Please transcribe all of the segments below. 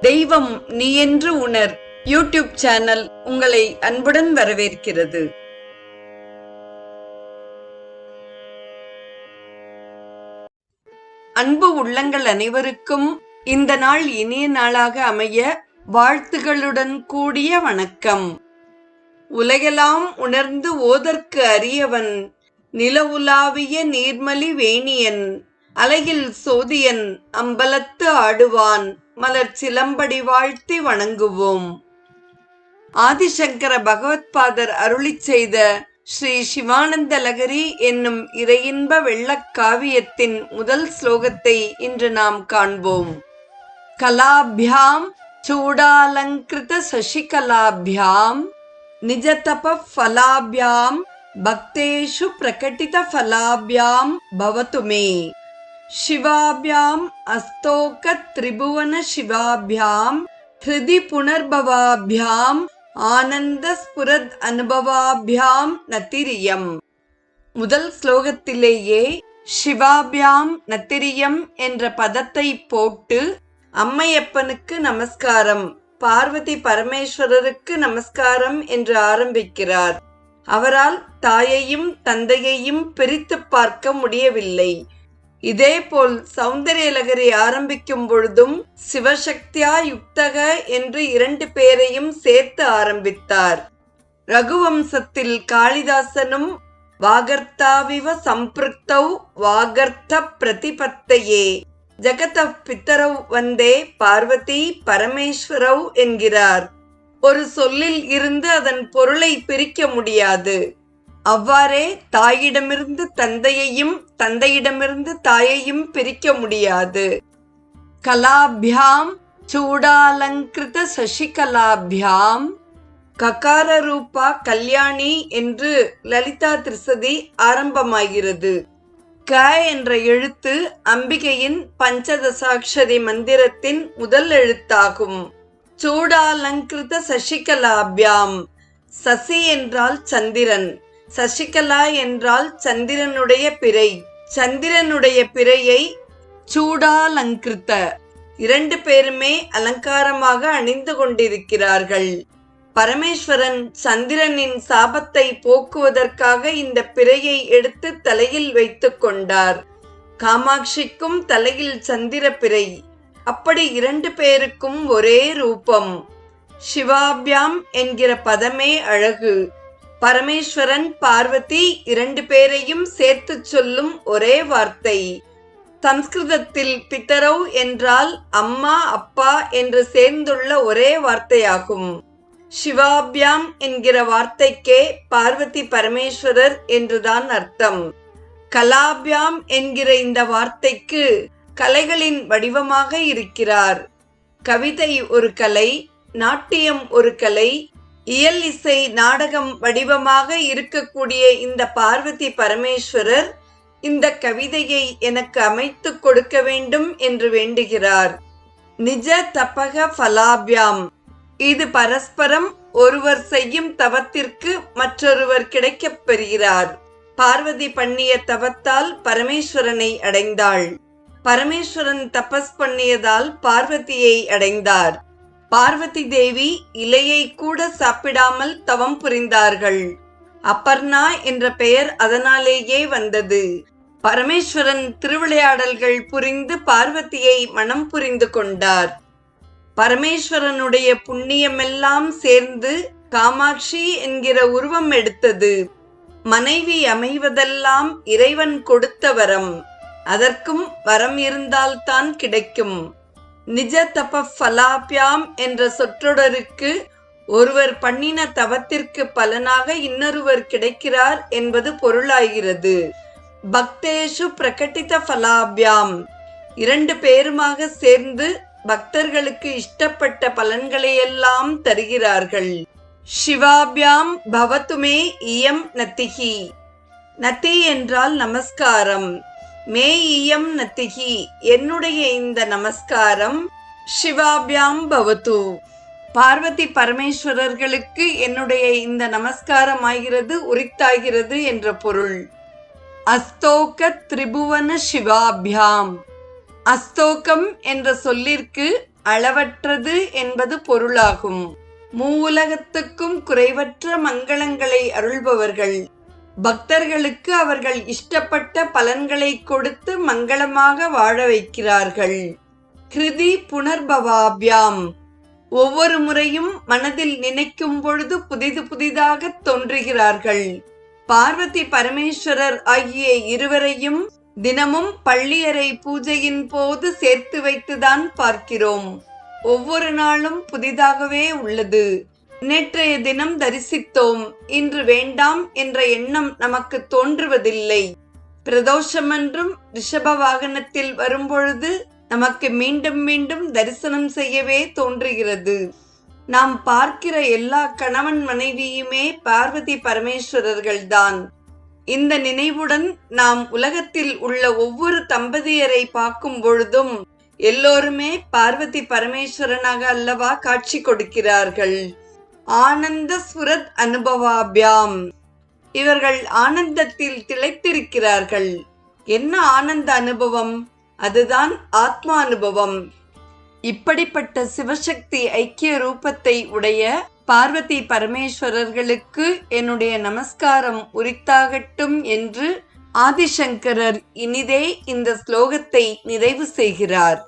தெய்வம் நீ என்று உணர். யூடியூப் சேனல் உங்களை அன்புடன் வரவேற்கிறது. அன்பு உள்ளங்கள் அனைவருக்கும் இந்த நாள் இனிய நாளாக அமைய வாழ்த்துகளுடன் கூடிய வணக்கம். உலகெல்லாம் உணர்ந்து ஓதற்கு அரியவன் நிலவுலாவிய நீர்மலி வேணியன் அலையில் சோதியன் அம்பலத்து ஆடுவான் மலர் சிலம்படி வாழ்த்தி வணங்குவோம். ஆதிசங்கர பகவத்பாதர் அருளிச் செய்த ஸ்ரீ சிவானந்த லகரி என்னும் இறையின்ப வெள்ளக் காவியத்தின் முதல் ஸ்லோகத்தை இன்று நாம் காண்போம். கலாபியாம் சூடாலங்கிருத சசிகலாபியாம் நிஜதப ஃபலாபியாம் பக்தேஷு பிரகட்டித ஃபலாபியாம் பவதுமே. शिवाभ्याम् अस्तोक त्रिभुवन शिवाभ्याम् हृदि पुनर्भवाभ्याम् ஆனந்த ஸ்புரத் அனுபவாபியாம் நத்திரியம் முதல் ஸ்லோகத்திலேயே சிவாபியாம் நத்திரியம் என்ற பதத்தை போட்டு அம்மையப்பனுக்கு நமஸ்காரம் பார்வதி பரமேஸ்வரருக்கு நமஸ்காரம் என்று ஆரம்பிக்கிறார் அவரால் தாயையும் தந்தையையும் பிரித்து பார்க்க முடியவில்லை இதேபோல் சௌந்தரியலகரி ஆரம்பிக்கும் பொழுதும் சிவசக்தியா யுக்தக என்று இரண்டு பேரையும் சேர்த்து ஆரம்பித்தார். ரகுவம்சத்தில் காளிதாசனும் வாகர்த்தாவிவ சம்பிருக்தௌ வாகர்த்த பிரதிபத்தையே. ஜகத பித்தரவ் வந்தே பார்வதி பரமேஸ்வரவ் என்கிறார். ஒரு சொல்லில் இருந்து அதன் பொருளை பிரிக்க முடியாது. அவ்வாறே தாயிடமிருந்து தந்தையையும் தந்தையிடமிருந்து தாயையும் பிரிக்க முடியாது. கலாபியாம் சூடாலங்கிருத சசிகலாபியாம் ககார ரூபா கல்யாணி என்று லலிதா திருசதி ஆரம்பமாகிறது. க என்ற எழுத்து அம்பிகையின் பஞ்சதசாட்சரி மந்திரத்தின் முதல் எழுத்தாகும். சூடாலங்கிருத சசிகலாபியாம் சசி என்றால் சந்திரன். சசிகலா என்றால் சந்திரனுடைய பிறை. சந்திரனுடைய பிறையை சூடாலங்கிருத்த. இரண்டு பேருமே அலங்காரமாக அணிந்து கொண்டிருக்கிறார்கள். பரமேஸ்வரன் சந்திரனின் சாபத்தை போக்குவதற்காக இந்த பிறையை எடுத்து தலையில் வைத்துக் கொண்டார். காமாட்சிக்கும் தலையில் சந்திர பிறை. அப்படி இரண்டு பேருக்கும் ஒரே ரூபம். சிவாபியாம் என்கிற பதமே அழகு. பரமேஸ்வரன் பார்வதி இரண்டு பேரையும் சேர்த்து சொல்லும் ஒரே வார்த்தை. சம்ஸ்கிருதத்தில் பித்தரவ் என்றால் அம்மா அப்பா என்று சேர்ந்துள்ள ஒரே வார்த்தையாகும். சிவாபியாம் என்கிற வார்த்தைக்கே பார்வதி பரமேஸ்வரர் என்றுதான் அர்த்தம். கலாபியாம் என்கிற இந்த வார்த்தைக்கு கலைகளின் வடிவமாக இருக்கிறார். கவிதை ஒரு கலை நாட்டியம் ஒரு கலை இயல் இசை நாடகம் வடிவமாக இருக்கக்கூடிய இந்த பார்வதி பரமேஸ்வரர் இந்த கவிதையை எனக்கு அமைத்து கொடுக்க வேண்டும் என்று வேண்டுகிறார். நிஜ தபக ஃபலாபியாம். இது பரஸ்பரம் ஒருவர் செய்யும் தவத்திற்கு மற்றொருவர் கிடைக்கப் பெறுகிறார். பார்வதி பண்ணிய தவத்தால் பரமேஸ்வரனை அடைந்தாள். பரமேஸ்வரன் தபஸ் பண்ணியதால் பார்வதியை அடைந்தார். பார்வதி தேவி இலையை கூட சாப்பிடாமல் தவம் புரிந்தார்கள். அப்பர்ணா என்ற பெயர் அதனாலேயே வந்தது. பரமேஸ்வரன் திருவிளையாடல்கள் புரிந்து பார்வதியை மனம் புரிந்து கொண்டார். பரமேஸ்வரனுடைய புண்ணியமெல்லாம் சேர்ந்து காமாட்சி என்கிற உருவம் எடுத்தது. மனைவி அமைவதெல்லாம் இறைவன் கொடுத்த வரம். அதற்கும் வரம் இருந்தால்தான் கிடைக்கும். நிஜ தப ஃபலாபியாம் என்ற சொற்றொடருக்கு ஒருவர் பண்ணின தவத்திற்கு பலனாக இன்னொருவர் கிடைக்கிறார் என்பது பொருளாகிறது. பக்தேஷு பிரகட்டித ஃபலாபியாம். இரண்டு பேருமாக சேர்ந்து பக்தர்களுக்கு இஷ்டப்பட்ட பலன்களையெல்லாம் தருகிறார்கள். சிவாபியாம் பவத்துமே இயம் நத்திகி நத்தி என்றால் நமஸ்காரம். மே இயம் நத்திகி என்னுடைய இந்த நமஸ்காரம் சிவாபியாம் பவத்து. பார்வதி பரமேஸ்வரர்களுக்கு என்னுடைய இந்த நமஸ்காரம் ஆகிறது உரித்தாகிறது என்ற பொருள். அஸ்தோக திரிபுவன சிவாபியாம். அஸ்தோகம் என்ற சொல்லிற்கு அளவற்றது என்பது பொருளாகும். மூலகத்துக்கும் குறைவற்ற மங்களங்களை அருள்பவர்கள். பக்தர்களுக்கு அவர்கள் இஷ்டப்பட்ட பலன்களை கொடுத்து மங்களமாக வாழ வைக்கிறார்கள். கிருதி புனர்பவாபியாம். ஒவ்வொரு முறையும் மனதில் நினைக்கும் பொழுது புதிது புதிதாக தோன்றுகிறார்கள். பார்வதி பரமேஸ்வரர் ஆகிய இருவரையும் தினமும் பள்ளியறை பூஜையின் போது சேர்த்து வைத்துதான் பார்க்கிறோம். ஒவ்வொரு நாளும் புதிதாகவே உள்ளது. நேற்றைய தினம் தரிசித்தோம். இன்று வேண்டாம் என்ற எண்ணம் நமக்கு தோன்றுவதில்லை. பிரதோஷமன்றும் ரிஷப வாகனத்தில் வரும்பொழுது நமக்கு மீண்டும் மீண்டும் தரிசனம் செய்யவே தோன்றுகிறது. நாம் பார்க்கிற எல்லா கணவன் மனைவியுமே பார்வதி பரமேஸ்வரர்கள்தான். இந்த நினைவுடன் நாம் உலகத்தில் உள்ள ஒவ்வொரு தம்பதியரை பார்க்கும் பொழுதும் எல்லோருமே பார்வதி பரமேஸ்வரனாக அல்லவா காட்சி கொடுக்கிறார்கள். ஆனந்த சுரத் அனுபவாபியாம். இவர்கள் ஆனந்தத்தில் திளைத்திருக்கிறார்கள். என்ன ஆனந்த அனுபவம்? அதுதான் ஆத்மா அனுபவம். இப்படிப்பட்ட சிவசக்தி ஐக்கிய ரூபத்தை உடைய பார்வதி பரமேஸ்வரர்களுக்கு என்னுடைய நமஸ்காரம் உரித்தாகட்டும் என்று ஆதிசங்கரர் இனிதே இந்த ஸ்லோகத்தை நிறைவு செய்கிறார்.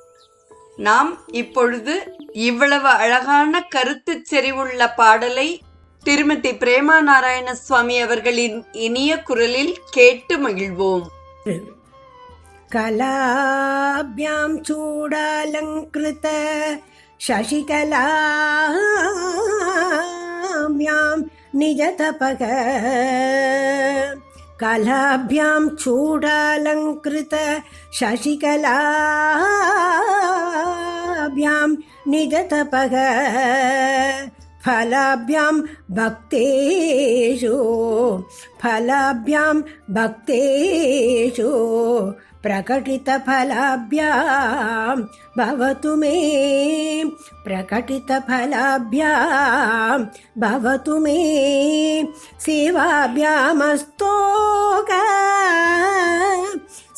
நாம் இப்பொழுது இவ்வளவு அழகான கருத்து செறிவுள்ள பாடலை திருமதி பிரேமா நாராயண சுவாமி அவர்களின் இனிய குரலில் கேட்டு மகிழ்வோம். கலாபியாம் சூடாலங்கிருத சசிகலாபியாம் நிஜதபக. கலாபியாம் சூடாலங்கிருத சசிகலா शशिकलाभ्यां निजतपः। फलाभ्यां भक्तेषु। फलाभ्यां भक्तेषु। प्रकटितफलाभ्यां भवतु मे। प्रकटितफलाभ्यां भवतु मे। सेवाभ्यामस्तोक।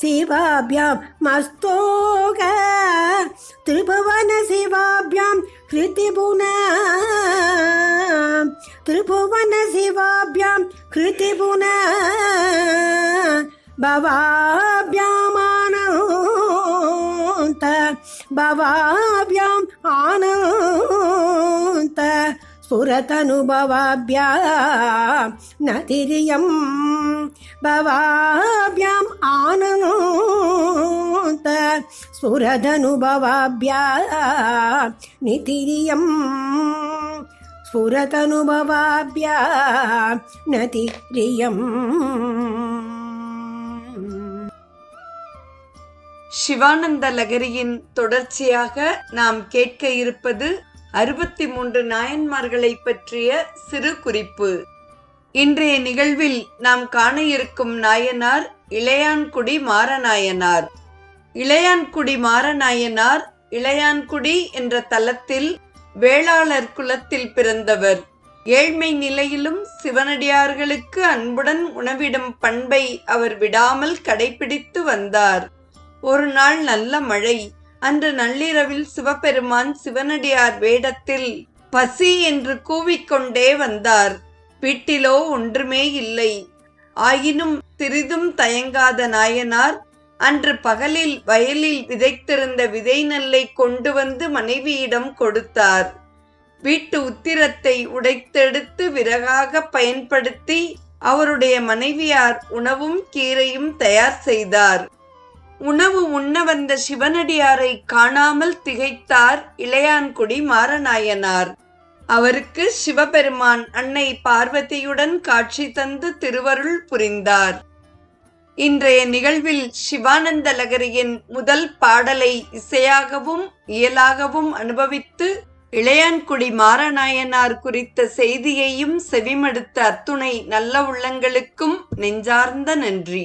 शिवाभ्यां मस्तोग त्रिभुवन शिवाभ्यां कृतिपुना त्रिभुवन शिवाभ्यां कृतिपुना भवाभ्यामानन्त भवाभ्याम् आनन्त स्फुरतनुभवाभ्या नतिरियं भवाभ्याम् आनन्त स्फुरदनुभवाभ्या नितिरियम् स्फुरतनुभवाभ्या नतिरियम् சிவானந்த லகரியின் தொடர்ச்சியாக நாம் கேட்க இருப்பது அறுபத்தி மூன்று நாயன்மார்களை பற்றிய சிறு குறிப்பு. இன்றைய நிகழ்வில் நாம் காண இருக்கும் நாயனார் இளையான்குடி மாரநாயனார். இளையான்குடி மாரநாயனார் இளையான்குடி என்ற தலத்தில் வேளாளர் குலத்தில் பிறந்தவர். ஏழ்மை நிலையிலும் சிவனடியார்களுக்கு அன்புடன் உணவிடும் பண்பை அவர் விடாமல் கடைபிடித்து வந்தார். ஒரு நாள் நல்ல மழை அன்று நள்ளிரவில் சிவபெருமான் சிவனடியார் வேடத்தில் பசி என்று கூவிக்கொண்டே வந்தார். வீட்டிலோ ஒன்றுமே இல்லை. ஆயினும் சிறிதும் தயங்காத நாயனார் அன்று பகலில் வயலில் விதைத்திருந்த விதை நெல்லை கொண்டு வந்து மனைவியிடம் கொடுத்தார். வீட்டு உத்திரத்தை உடைத்தெடுத்து விறகாக பயன்படுத்தி அவருடைய மனைவியார் உணவும் கீரையும் தயார் செய்தார். உணவு உண்ண வந்த சிவனடியாரை காணாமல் திகைத்தார் இளையான்குடி மாரநாயனார் அவருக்கு சிவபெருமான் அன்னை பார்வதியுடன் காட்சி தந்து திருவருள் புரிந்தார். இன்றைய நிகழ்வில் சிவானந்த லகரியின் முதல் பாடலை இசையாகவும் இயலாகவும் அனுபவித்து இளையான்குடி மாரநாயனார் குறித்த செய்தியையும் செவிமடுத்த அத்துணை நல்ல உள்ளங்களுக்கும் நெஞ்சார்ந்த நன்றி.